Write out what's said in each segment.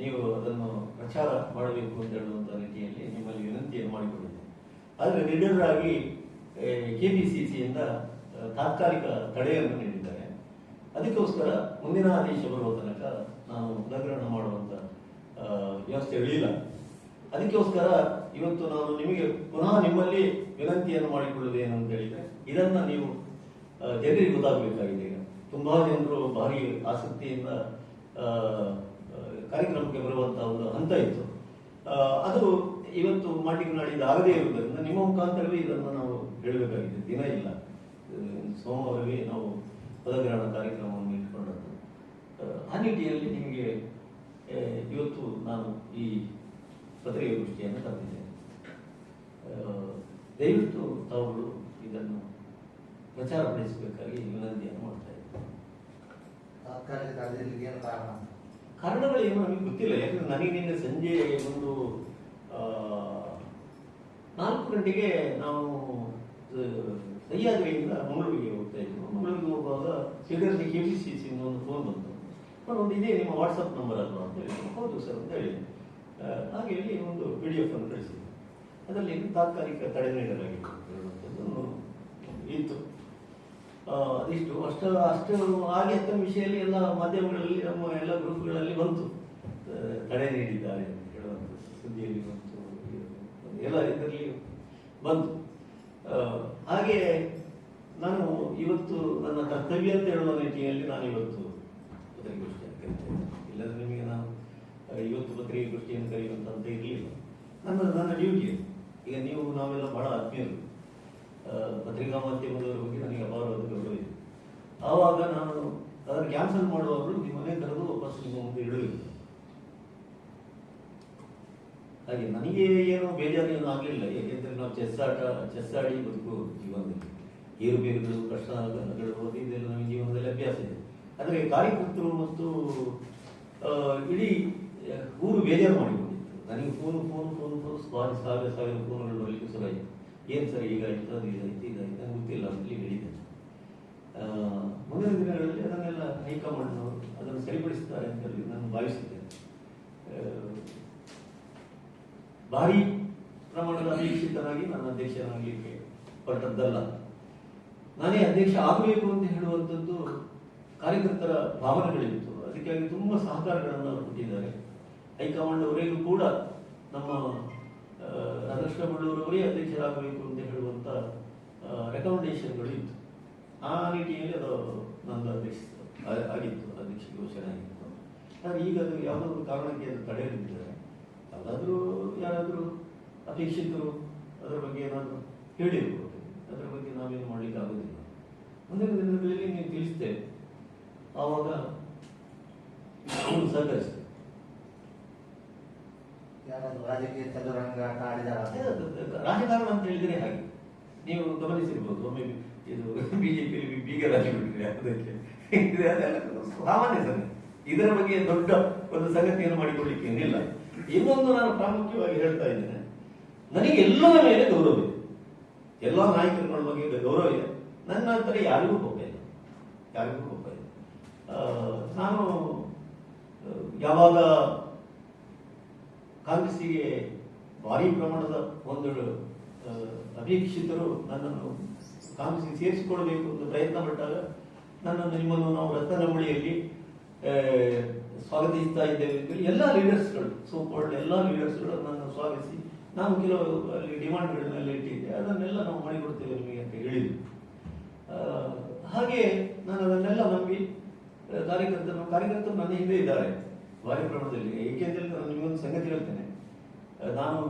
ನೀವು ಅದನ್ನು ಪ್ರಚಾರ ಮಾಡಬೇಕು ಅಂತ ಹೇಳುವಂಥ ರೀತಿಯಲ್ಲಿ ನಿಮ್ಮಲ್ಲಿ ವಿನಂತಿಯನ್ನು ಮಾಡಿಕೊಂಡಿದ್ದೇನೆ. ಆದರೆ ಪಿ ಸಿ ಸಿಯಿಂದ ತಾತ್ಕಾಲಿಕ ತಡೆಯನ್ನು ನೀಡಿದ್ದಾರೆ. ಅದಕ್ಕೋಸ್ಕರ ಮುಂದಿನ ಆದೇಶ ಬರುವ ತನಕ ನಾನು ಪುನರ್ಗ್ರಹಣ ಮಾಡುವಂತ ವ್ಯವಸ್ಥೆ ಇರಲಿಲ್ಲ. ಅದಕ್ಕೋಸ್ಕರ ಇವತ್ತು ನಾನು ನಿಮಗೆ ಪುನಃ ನಿಮ್ಮಲ್ಲಿ ವಿನಂತಿಯನ್ನು ಮಾಡಿಕೊಳ್ಳುವುದೇನು ಅಂತ ಹೇಳಿದ್ರೆ, ಇದನ್ನ ನೀವು ಜನರಿಗೆ ಗೊತ್ತಾಗಬೇಕಾಗಿದೆ ಈಗ. ತುಂಬಾ ಜನರು ಭಾರಿ ಆಸಕ್ತಿಯಿಂದ ಕಾರ್ಯಕ್ರಮಕ್ಕೆ ಬರುವಂತಹ ಒಂದು ಹಂತ ಇತ್ತು. ಅದು ಇವತ್ತು ಮಾಟಿಗೆ ನಾಳೆ ಆಗದೇ ಇರುವುದರಿಂದ ನಿಮ್ಮ ಮುಖಾಂತರವೇ ಇದನ್ನು ನಾವು ಹೇಳಬೇಕಾಗಿದೆ. ದಿನ ಇಲ್ಲ. ಸೋಮವಾರವೇ ನಾವು ಪದಗ್ರಹಣ ಕಾರ್ಯಕ್ರಮವನ್ನು ಇಟ್ಕೊಂಡದ್ದು. ಆ, ನಿಟ್ಟಿನಲ್ಲಿ ನಿಮಗೆ ಇವತ್ತು ನಾನು ಈ ಪತ್ರಿಕಾಗೋಷ್ಠಿಯನ್ನು ತಂದಿದ್ದೇನೆ ದಯವಿಟ್ಟು ತಾವುಗಳು ಇದನ್ನು ಪ್ರಚಾರಪಡಿಸಬೇಕಾಗಿ ವಿನಂತಿಯನ್ನು ಮಾಡ್ತಾ ಇದ್ದೇನೆ. ಕಾರಣಗಳೇನು ನಮಗೆ ಗೊತ್ತಿಲ್ಲ. ಯಾಕಂದ್ರೆ ನನಗೆ ನಿನ್ನೆ ಸಂಜೆ ಒಂದು ನಾಲ್ಕು ಗಂಟೆಗೆ ನಾವು ಸಹ್ಯಾದ್ರಿಯಿಂದ ಮಂಗಳೂರಿಗೆ ಹೋಗ್ತಾ ಇದ್ವಿ. ಮಂಗಳೂರಿಗೆ ಹೋಗುವಾಗ ಸಿಗರ್ಲಿ ಕೆ ಪಿ ಸಿ ಸಿ ಒಂದು ಫೋನ್ ಬಂತು. ನಾನು ಒಂದು, ಇದೇ ನಿಮ್ಮ ವಾಟ್ಸಪ್ ನಂಬರ್ ಅಲ್ವಾ? ಅಂತ ಹೇಳಿ ಹೌದು ಸರ್, ಅಂತ ಹೇಳಿ ಹಾಗೆ ಹೇಳಿ ಒಂದು ಪಿ ಡಿ ಎಫ್ ಅನ್ನು ಕಳಿಸಿದೆ ಅದರಲ್ಲಿ ತಾತ್ಕಾಲಿಕ ತಡೆ ನೀಡಲಾಗಿತ್ತು ಅದಿಷ್ಟು ಅಷ್ಟು ಅಷ್ಟು ಹಾಗೆ ಅಂತ ವಿಷಯದಲ್ಲಿ ಎಲ್ಲ ಮಾಧ್ಯಮಗಳಲ್ಲಿ, ನಮ್ಮ ಎಲ್ಲ ಗ್ರೂಪ್ಗಳಲ್ಲಿ ಬಂತು. ತಡೆ ನೀಡಿದ್ದಾರೆ ಸುದ್ದಿಯಲ್ಲಿ ಬಂತು. ಎಲ್ಲ ಇದರಲ್ಲಿ ಬಂತು. ಹಾಗೆ ನಾನು ಇವತ್ತು ನನ್ನ ಕರ್ತವ್ಯ ಅಂತ ಹೇಳುವ ರೀತಿಯಲ್ಲಿ ನಾನು ಇವತ್ತು ಪತ್ರಿಕಾಗೋಷ್ಠಿಯನ್ನು ಕರೀತೇನೆ ಇಲ್ಲದ್ರೆ ನಿಮಗೆ ನಾನು ಇವತ್ತು ಪತ್ರಿಕಾಗೋಷ್ಠಿಯನ್ನು ಕರೆಯುವಂತ ಇರಲಿಲ್ಲ. ನನ್ನ ನನ್ನ ಡ್ಯೂಟಿ. ಈಗ ನೀವು ನಾವೆಲ್ಲ ಬಹಳ ಆತ್ಮೀಯರು. ಪತ್ರಿಕಾ ಮಾಧ್ಯಮದವರ ಬಗ್ಗೆ ನನಗೆ ಅಪಾರವಾದ ಗೌರವ ಇದೆ. ಆವಾಗ ನಾನು ಅದನ್ನು ಕ್ಯಾನ್ಸಲ್ ಮಾಡುವಾಗಲೂ ನಿಮ್ಮನ್ನೇ ಕರೆದು ವಾಪಸ್ ನಿಮ್ಮ ಮುಂದೆ ಇಡಬೇಕು ಹಾಗೆ ನನಗೆ ಏನು ಬೇಜಾರು ಏನು ಆಗಲಿಲ್ಲ. ಏಕೆಂದರೆ ನಾವು ಚೆಸ್ ಆಟ ಚೆಸ್ ಆಡಿ ಬದುಕು ಜೀವನದಲ್ಲಿ. ಏರುಪೇರುಗಳು ಕಷ್ಟ ಅದು ಇದೆಲ್ಲ ನಮ್ಮ ಜೀವನದಲ್ಲಿ ಅಭ್ಯಾಸ ಇದೆ. ಆದರೆ ಕಾರ್ಯಕರ್ತರು ಮತ್ತು ಇಡೀ ಊರು ಬೇಜಾರು ಮಾಡಿಕೊಂಡಿತ್ತು. ನನಗೆ ಫೋನು ಫೋನು ಫೋನು ಫೋನು ಸಾವಿರ ಸಾವಿರ ಸಾವಿರ ಫೋನ್ಗಳು ಬರಲಿಕ್ಕೆ ಶುರುವಾಯಿತು ಏನು ಸರ್ ಈಗ ಅದು ಇದಾಯಿತು ಇದಾಯಿತು ಗೊತ್ತಿಲ್ಲ ಅಂತೇಳಿ ಹೇಳಿದೆ ಮುಂದಿನ ದಿನಗಳಲ್ಲಿ ಅದನ್ನೆಲ್ಲ ಹೈಕಮಾಂಡ್ನವರು ಅದನ್ನು ಸರಿಪಡಿಸ್ತಾರೆ ಅಂತ ಹೇಳಿ ನಾನು ಭಾವಿಸಿದ್ದೇನೆ ಭಾರಿ ಪ್ರಮಾಣದ ಅಪೇಕ್ಷಿತನಾಗಿ ನಾನು ಅಧ್ಯಕ್ಷನಾಗಲಿಕ್ಕೆ ಹೊರಟದ್ದಲ್ಲ ನಾನೇ ಅಧ್ಯಕ್ಷ ಆಗಬೇಕು ಅಂತ ಹೇಳುವಂಥದ್ದು ಕಾರ್ಯಕರ್ತರ ಭಾವನೆಗಳಿತ್ತು. ಅದಕ್ಕಾಗಿ ತುಂಬ ಸಹಕಾರಗಳನ್ನು ಅವರು ಕೊಟ್ಟಿದ್ದಾರೆ. ಹೈಕಮಾಂಡ್ ಅವರಿಗೂ ಕೂಡ ನಮ್ಮ ರಾಧಾಕೃಷ್ಣ ಬಳ್ಳೂರವರೇ ಅಧ್ಯಕ್ಷರಾಗಬೇಕು ಅಂತ ಹೇಳುವಂಥ ರೆಕಮೆಂಡೇಶನ್ಗಳು ಇತ್ತು. ಆ ರೀತಿಯಲ್ಲಿ ಅದು ನಂದು ಅಧ್ಯಕ್ಷ ಆಗಿತ್ತು ಅಧ್ಯಕ್ಷ ಘೋಷಣೆ ಆಗಿತ್ತು. ಆದರೆ ಈಗ ಅದು ಯಾವುದೋ ಒಂದು ಕಾರಣಕ್ಕೆ ಅದು ತಡೆಯಲಿದ್ದಾರೆ ಅದಾದರೂ ಯಾರಾದರೂ ಅಪೇಕ್ಷಿತರು ಅದರ ಬಗ್ಗೆ ಏನಾದರೂ ಹೇಳಿರ್ಬೋದು. ಅದರ ಬಗ್ಗೆ ನಾವೇನು ಮಾಡಲಿಕ್ಕೆ ಆಗೋದಿಲ್ಲ. ಮುಂದಿನ ದಿನಗಳಲ್ಲಿ ನೀವು ತಿಳಿಸ್ತೇವೆ. ಆವಾಗ ಅವನು ಸಹಕರಿಸ್ತೇವೆ ಯಾರಾದ್ರೂ ರಾಜಕೀಯ ಚದುರಂಗ ರಾಜಕಾರಣ ಅಂತ ಹೇಳಿದ್ರೆ ಹಾಗೆ. ನೀವು ಗಮನಿಸಿರ್ಬೋದು ಒಮ್ಮೆ ಇದು ಬಿ ಬೀಗ ಪಿ ಬಿಟ್ಟಿದೆ ಅದಕ್ಕೆ. ಅದೆಲ್ಲ ಸಾಮಾನ್ಯ ಸರ್ ಇದರ ಬಗ್ಗೆ ದೊಡ್ಡ ಒಂದು ಸಂಗತಿಯನ್ನು ಮಾಡಿಕೊಳ್ಳಿಕ್ಕೆ ಏನಿಲ್ಲ. ಇನ್ನೊಂದು ನಾನು ಪ್ರಾಮುಖ್ಯವಾಗಿ ಹೇಳ್ತಾ ಇದ್ದೇನೆ. ನನಗೆ ಎಲ್ಲರ ಮೇಲೆ ಗೌರವ ಇದೆ. ಎಲ್ಲ ನಾಯಕರುಗಳ ಬಗ್ಗೆ ಗೌರವ ಇದೆ. ನನ್ನ ನಂತರ ಯಾರಿಗೂ ಕೋಪ ಇಲ್ಲ. ಯಾರಿಗೂ ಕೋಪ ಇಲ್ಲ. ನಾನು ಯಾವಾಗ ಕಾಂಗ್ರೆಸ್ಸಿಗೆ ಭಾರಿ ಪ್ರಮಾಣದ ಒಂದು ಅಪೇಕ್ಷಿತರು ನನ್ನನ್ನು ಕಾಂಗ್ರೆಸ್ಗೆ ಸೇರಿಸಿಕೊಳ್ಬೇಕು ಅಂತ ಪ್ರಯತ್ನ ಪಟ್ಟಾಗ ನನ್ನನ್ನು ನಿಮ್ಮನ್ನು ನಾವು ರತ್ನನಮಳಿಯಲ್ಲಿ ಬಳಿಯಲ್ಲಿ ಸ್ವಾಗತಿಸ್ತಾ ಇದ್ದೇವೆ ಎಲ್ಲ ಲೀಡರ್ಸ್ಗಳು ಸೋ ಎಲ್ಲ ಲೀಡರ್ಸ್ಗಳು ನನ್ನನ್ನು ಸ್ವಾಗತಿಸಿ ನಾನು ಕೆಲವು ಅಲ್ಲಿ ಡಿಮಾಂಡ್ಗಳನ್ನೆಲ್ಲ ಇಟ್ಟಿದ್ದೆ. ಅದನ್ನೆಲ್ಲ ನಾವು ಮಾಡಿಕೊಡ್ತೇವೆ ನಿಮಗೆ ಅಂತ ಹೇಳಿದ್ರು. ಹಾಗೆ ನಾನು ಅದನ್ನೆಲ್ಲ ನಂಬಿ ಕಾರ್ಯಕರ್ತರು ಕಾರ್ಯಕರ್ತರು ನನ್ನ ಹಿಂದೆ ಇದ್ದಾರೆ. ಭಾರಿ ಪ್ರಮಾಣದಲ್ಲಿ ಏಕೆಂದರೆ ನಾನು ನಿಮಗೊಂದು ಸಂಗತಿ ಹೇಳ್ತೇನೆ. ನಾನು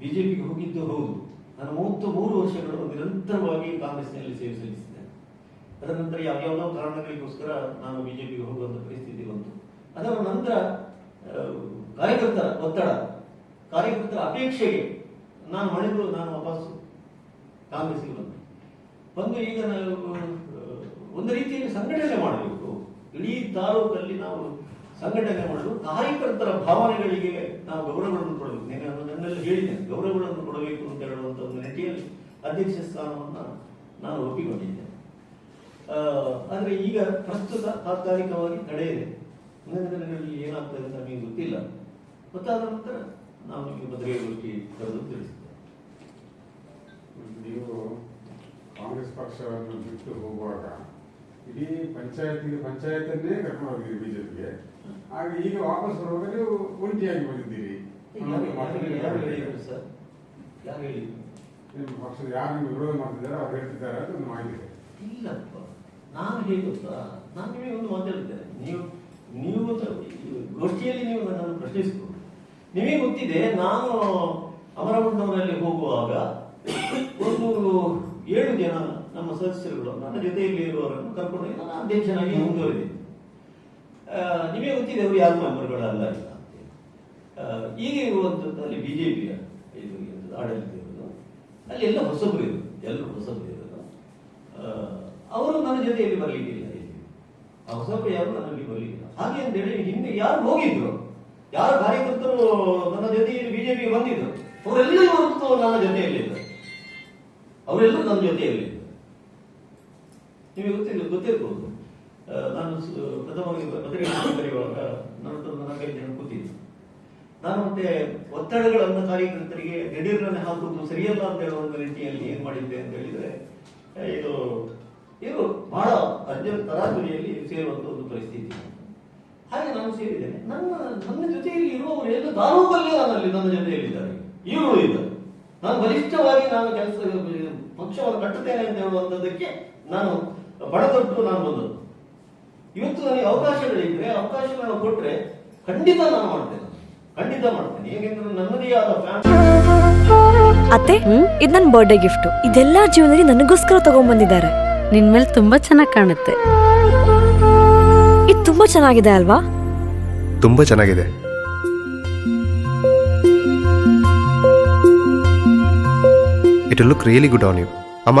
ಬಿಜೆಪಿಗೆ ಹೋಗಿದ್ದು ಹೌದು. ನಾನು ಮೂವತ್ತು ಮೂರು ವರ್ಷಗಳು ನಿರಂತರವಾಗಿ ಕಾಂಗ್ರೆಸ್ನಲ್ಲಿ ಸೇವೆ ಸಲ್ಲಿಸಿದೆ ಅದರ ನಂತರ ಯಾವ್ಯಾವುದೋ ಕಾರಣಗಳಿಗೋಸ್ಕರ ನಾನು ಬಿಜೆಪಿಗೆ ಹೋಗುವಂತ ಪರಿಸ್ಥಿತಿ ಬಂತು. ಅದರ ನಂತರ ಕಾರ್ಯಕರ್ತರ ಒತ್ತಡ, ಕಾರ್ಯಕರ್ತರ ಅಪೇಕ್ಷೆಗೆ ನಾನು ಮಣಿದು ನಾನು ವಾಪಸ್ ಕಾಂಗ್ರೆಸ್ಗೆ ಬಂದೆ. ಬಂದು ಈಗ ನಾವು ಒಂದು ರೀತಿಯಲ್ಲಿ ಸಂಘಟನೆ ಮಾಡಬೇಕು. ಇಡೀ ತಾಲೂಕಲ್ಲಿ ನಾವು ಸಂಘಟನೆ ಮಾಡಲು ಕಾರ್ಯಕರ್ತರ ಭಾವನೆಗಳಿಗೆ ನಾವು ಗೌರವಗಳನ್ನು ಕೊಡಬೇಕು. ನೀನು ನನ್ನೆಲ್ಲ ಹೇಳಿದೆ ಗೌರವಗಳನ್ನು ಕೊಡಬೇಕು ಅಂತ ಹೇಳುವಂತ ಒಂದು ನಿಟ್ಟಿಯಲ್ಲಿ ಅಧ್ಯಕ್ಷ ಸ್ಥಾನವನ್ನು ನಾನು ಒಪ್ಪಿಕೊಂಡಿದ್ದೆ. ಆದರೆ ಈಗ ಪ್ರಸ್ತುತ ತಾತ್ಕಾಲಿಕವಾಗಿ ನಡೆಯಿದೆ. ಮುಂದಿನ ದಿನಗಳಲ್ಲಿ ಏನಾಗ್ತದೆ ಅಂತ ನಮಗೆ ಗೊತ್ತಿಲ್ಲ. ಗೊತ್ತಾದ ನಂತರ ನಾವು ನಿಮಗೆ ಹೋಗಿ ಕರೆದು ತಿಳಿಸ್ತೇವೆ. ನೀವು ಕಾಂಗ್ರೆಸ್ ಪಕ್ಷವನ್ನು ಬಿಟ್ಟು ಹೋಗುವಾಗ ಇಡೀ ಪಂಚಾಯತ್ ಪಂಚಾಯತನ್ನೇ ಕರ್ಕೊಂಡು ಬಿಜೆಪಿಗೆ. ಆಗ ಈಗ ವಾಪಸ್ ಬರುವಾಗ ನೀವು ಒಂಟಿಯಾಗಿ ಬಂದಿದ್ದೀರಿ ನಿಮ್ಮ ಪಕ್ಷದ ಯಾರು ನಿಮ್ಗೆ ವಿರೋಧ ಮಾಡ್ತಿದ್ದಾರೆ ಅವ್ರು ಹೇಳ್ತಿದ್ದಾರೆ ಅಂತ ಒಂದು ಮಾಹಿತಿ ಇಲ್ಲಪ್ಪ. ನಾನು ಹೇಗೆ ಗೊತ್ತಾ ನಾನು ನಿಮಗೆ ಒಂದು ಮಾತಾಡ್ತೇನೆ ನೀವು ನೀವು ಗೋಷ್ಠಿಯಲ್ಲಿ ನೀವು ನನ್ನನ್ನು ಪ್ರಶ್ನಿಸಬಹುದು ನಿಮಗೆ ಗೊತ್ತಿದೆ ನಾನು ಅಮರಗುಂಡವರಲ್ಲಿ ಹೋಗುವಾಗ ಒಂದು ಏಳು ಜನ ನಮ್ಮ ಸದಸ್ಯರುಗಳು ನನ್ನ ಜೊತೆಯಲ್ಲಿ ಇರುವವರನ್ನು ಕರ್ಕೊಂಡು ಹೋಗಿ ನಾನು ಅಧ್ಯಕ್ಷನಾಗಿ ಮುಂದುವರಿದೆ. ನಿಮಗೆ ಗೊತ್ತಿದೆ ಅವರು ಯಾರು ಮೆಂಬರ್ಗಳಲ್ಲ ಇಲ್ಲ ಅಂತ ಈಗ ಇರುವಂಥದ್ದಲ್ಲಿ ಬಿಜೆಪಿ ಇದು ಎಂಥದ್ದು ಆಡಳಿತ ಇರೋದು ಅಲ್ಲಿ ಎಲ್ಲ ಹೊಸಬರು ಇರೋದು ಎಲ್ಲರೂ ಹೊಸಬರು ಇರೋದು ಅವರು ನನ್ನ ಜೊತೆಯಲ್ಲಿ ಬರಲಿಕ್ಕಿಲ್ಲ ಆ ಹೊಸಬರು ಯಾರು ನನ್ನಲ್ಲಿ ಬರಲಿಕ್ಕಿಲ್ಲ. ಹಾಗೆ ಅಂತ ಹೇಳಿ ಹಿಂದೆ ಯಾರು ಹೋಗಿದ್ರು, ಯಾರು ಕಾರ್ಯಕರ್ತರು ನನ್ನ ಜೊತೆಯಲ್ಲಿ ಬಿಜೆಪಿಗೆ ಬಂದಿದ್ರು ಅವರೆಲ್ಲ ಇವತ್ತು ನನ್ನ ಜೊತೆಯಲ್ಲಿದ್ದಾರೆ. ಅವರೆಲ್ಲರೂ ನನ್ನ ಜೊತೆಯಲ್ಲಿದ್ದಾರೆ. ನಿಮಗೆ ಗೊತ್ತಿಲ್ಲ, ಗೊತ್ತಿರ್ಬೋದು. ನಾನು ಪ್ರಥಮವಾಗಿ ಪತ್ರಿಕೆ ಬರೆಯುವಾಗ ನನ್ನ ಹತ್ರ ನಾಲ್ಕೈದು ಜನ ಕೂತಿದ್ದೆ ನಾನು ಮತ್ತೆ ಒತ್ತಡಗಳನ್ನು ಕಾರ್ಯಕರ್ತರಿಗೆ ದಿಢೀರ್ನೆ ಹಾಕುವುದು ಸರಿಯಲ್ಲ ಅಂತ ಹೇಳುವ ಒಂದು ರೀತಿಯಲ್ಲಿ ಏನ್ ಮಾಡಿದ್ದೆ ಅಂತ ಹೇಳಿದ್ರೆ ಇದು ಇದು ಬಹಳ ಅರ್ಜೆಂಟ್ ತರಾತುರಿಯಲ್ಲಿ ಸೇರುವಂತ ಒಂದು ಪರಿಸ್ಥಿತಿ. ಹಾಗೆ ನಾನು ಸೇರಿದ್ದೇನೆ. ನನ್ನ ನನ್ನ ಜೊತೆಯಲ್ಲಿ ಇರುವವರು ಎಲ್ಲ ದಾರೋಗಲ್ಲೇ ನನ್ನಲ್ಲಿ, ನನ್ನ ಜೊತೆಯಲ್ಲಿದ್ದಾರೆ ಇವರು ಇದ್ದಾರೆ. ನಾನು ಬಲಿಷ್ಠವಾಗಿ ನಾನು ಕೆಲಸ, ಪಕ್ಷವನ್ನು ಕಟ್ಟುತ್ತೇನೆ ಅಂತ ಹೇಳುವಂಥದ್ದಕ್ಕೆ ನಾನು ಬಡದೊಟ್ಟು ನಾನು ಬಂದದ್ದು. ಇವತ್ತು ನನಗೆ ಅವಕಾಶಗಳಿದ್ರೆ ಅವಕಾಶಗಳನ್ನು ಕೊಟ್ಟರೆ ಖಂಡಿತ ನಾನು ಮಾಡ್ತೇನೆ. ಖಂಡಿತ ಮಾಡ್ತೇನೆ. ಹೇಗೆಂದ್ರೆ ನನ್ನದೇ ಆದ ಫ್ಯಾನ್ ಅತ್ತೆ ಇದು ನನ್ನ ಬರ್ಡೇ ಗಿಫ್ಟ್ ಇದೆಲ್ಲ ಜೀವನದಲ್ಲಿ ನನಗೋಸ್ಕರ ತಗೊಂಡ್ಬಂದಿದ್ದಾರೆ. ನಿನ್ ಮೇಲೆ ತುಂಬಾ ಚೆನ್ನಾಗಿ ಕಾಣುತ್ತೆ. ಇದು ತುಂಬಾ ಚೆನ್ನಾಗಿದೆ ಅಲ್ವಾ? ತುಂಬಾ ಚೆನ್ನಾಗಿದೆ. It look really good on you ಅಮ್ಮ?